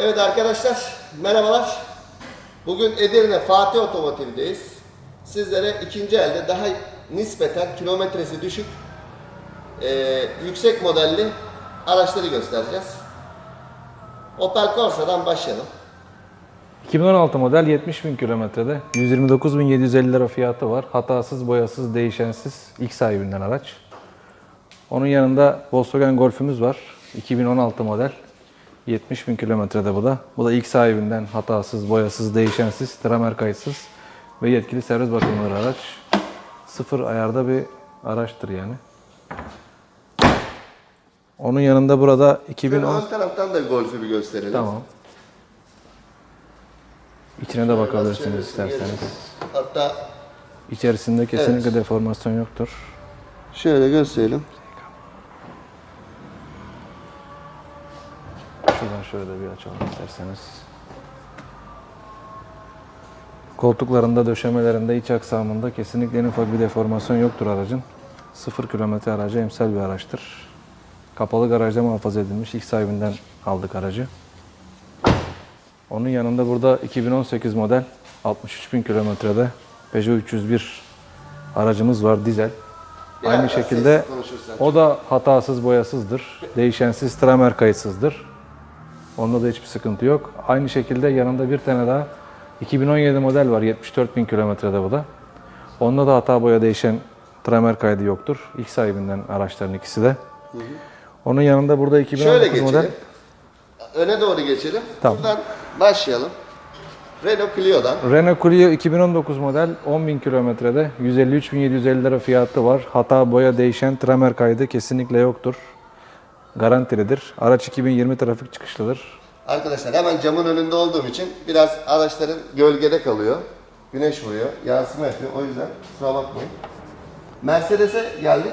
Evet arkadaşlar, merhabalar. Bugün Edirne Fatih Otomotiv'deyiz. Sizlere ikinci elde daha nispeten kilometresi düşük, eee, yüksek modelli araçları göstereceğiz. Opel Corsa'dan başlayalım. 2016 model 70 bin kilometrede 129.750 lira fiyatı var. Hatasız, boyasız, değişensiz ilk sahibinden araç. Onun yanında Volkswagen Golf'ümüz var. 2016 model 70 bin kilometrede bu da. Bu da ilk sahibinden hatasız, boyasız, değişensiz, tramer kayıtsız ve yetkili servis bakımları araç. Sıfır ayarda bir araçtır yani. Onun yanında burada 2010 Ön taraftan da Golf'ü bir gösterelim. Tamam. İçine de bakabilirsiniz isterseniz. Hatta İçerisinde kesinlikle deformasyon yoktur. şöyle gösterelim. Şuradan şöyle bir açalım isterseniz. Koltuklarında, döşemelerinde, iç aksamında kesinlikle en ufak bir deformasyon yoktur aracın. 0 kilometre aracı emsal bir araçtır. Kapalı garajda muhafaza edilmiş. İlk sahibinden aldık aracı. Onun yanında burada 2018 model 63 bin kilometrede Peugeot 301 aracımız var dizel. Biraz Aynı şekilde o da hatasız boyasızdır. Değişensiz tramer kayıtsızdır. Onda da hiçbir sıkıntı yok. Aynı şekilde yanında bir tane daha 2017 model var. 74 bin kilometrede bu da. Onda da hata boya değişen tramer kaydı yoktur. İlk sahibinden araçların ikisi de. Onun yanında burada 2019 Şöyle geçelim. model. Öne doğru geçelim. Tamam. Buradan başlayalım. Renault Clio'dan. Renault Clio 2019 model 10.000 kilometrede 153.750 lira fiyatı var. Hata boya değişen tramer kaydı kesinlikle yoktur. Garantilidir. Araç 2020 trafik çıkışlıdır. Arkadaşlar hemen camın önünde olduğum için biraz araçların gölgede kalıyor. Güneş vuruyor, yansıma yapıyor. O yüzden kusura bakmayın. Mercedes'e geldik.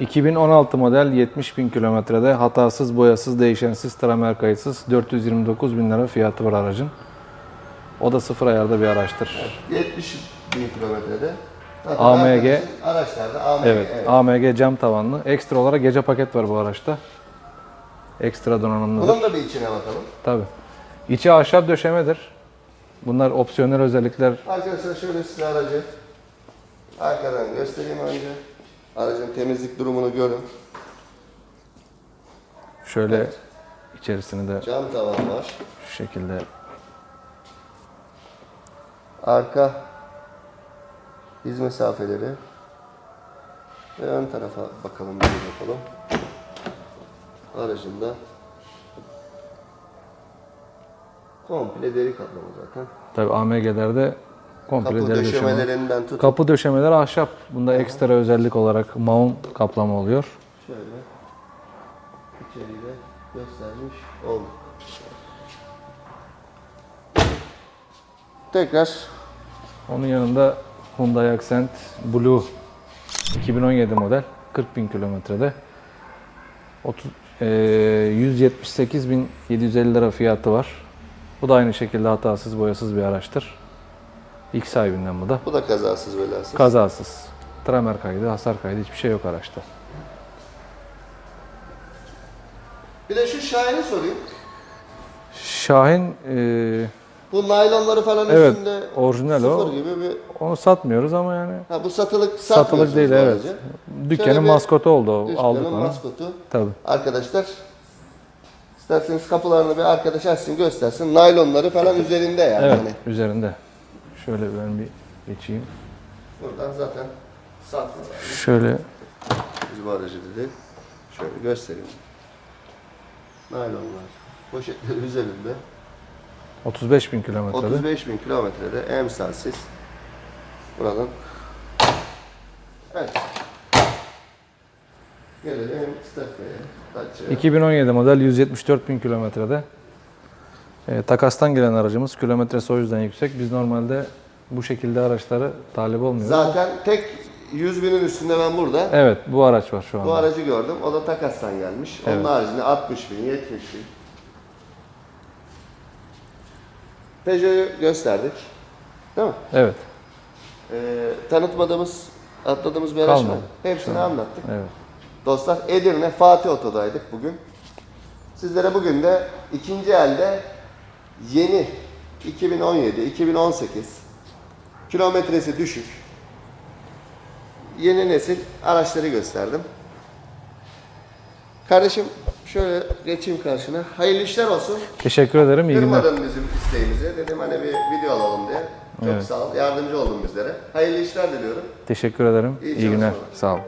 2016 model 70.000 kilometrede hatasız, boyasız, değişensiz, tramer kayıtsız 429 bin lira fiyatı var aracın. O da sıfır ayarda bir araçtır. 70 bin kilometrede. Zaten AMG. Araçlarda AMG. Evet, AMG cam tavanlı. Ekstra olarak gece paket var bu araçta. Ekstra donanımlıdır. Bunun da bir içine bakalım. Tabii. İçi ahşap döşemedir. Bunlar opsiyonel özellikler. Arkadaşlar şöyle size aracı arkadan göstereyim önce. Aracın temizlik durumunu görün. Şöyle içerisini de Cam tavan var. şu şekilde Arka diz mesafeleri ve ön tarafa bakalım bir yapalım. Aracında komple deri kaplama zaten. tabii AMG'lerde komple Kapı deri döşeme. döşemelerinden tut. Kapı döşemeler ahşap. Bunda ekstra özellik olarak mount kaplama oluyor. Şöyle içeriği göstermiş olduk. Tekrar Onun yanında Hyundai Accent Blue 2017 model 40 bin kilometrede 30 eee 178.750 lira fiyatı var. Bu da aynı şekilde hatasız boyasız bir araçtır. İlk sahibinden bu da. bu da kazasız belasız. Kazasız. Tramer kaydı, hasar kaydı hiçbir şey yok araçta. bir de şu Şahin'i sorayım. Şahin eee, Bu naylonları falan Evet, üstünde orijinal sıfır o. gibi bir onu satmıyoruz ama yani Ha bu satılık satılık satmıyorsunuz değil evet. aracı. Dükkanın bir maskotu oldu o. Aldık onu. maskotu. Tabii. Arkadaşlar isterseniz kapılarını bir arkadaş açsın göstersin. Naylonları falan üzerinde yani. Evet, Hani üzerinde. Şöyle ben bir geçeyim. buradan zaten satmıyorlar. Şöyle Biz bu aracı dedi. Şöyle göstereyim. Naylonlar. Poşetleri üzerinde. 35 bin kilometrede. 35 bin kilometrede emsalsiz. Buradan. Evet. Gelelim Steffe'ye. Dacia. 2017 model 174 bin kilometrede. E, takastan gelen aracımız kilometresi o yüzden yüksek. Biz normalde bu şekilde araçları talip olmuyoruz. Zaten tek 100 binin üstünde ben burada. Evet bu araç var şu anda. Bu aracı gördüm. O da takastan gelmiş. Onun Evet. haricinde 60 bin, 70 bin. Peugeot'u gösterdik. Değil mi? Evet. Ee, tanıtmadığımız, atladığımız bir araç var. Kalmadı. Hepsini anlattık. Evet. Dostlar Edirne Fatih Oto'daydık bugün. Sizlere bugün de ikinci elde yeni 2017, 2018 kilometresi düşük yeni nesil araçları gösterdim. Kardeşim şöyle geçeyim karşına. Hayırlı işler olsun. Teşekkür ederim. İyi günler. Kırmadın bizim isteğimizi. Dedim hani bir video alalım diye. Çok Evet. sağ ol. Yardımcı oldun bizlere. Hayırlı işler diliyorum. Teşekkür ederim. İyi İyi günler. çalışmalar. Sağ ol.